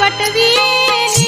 राणी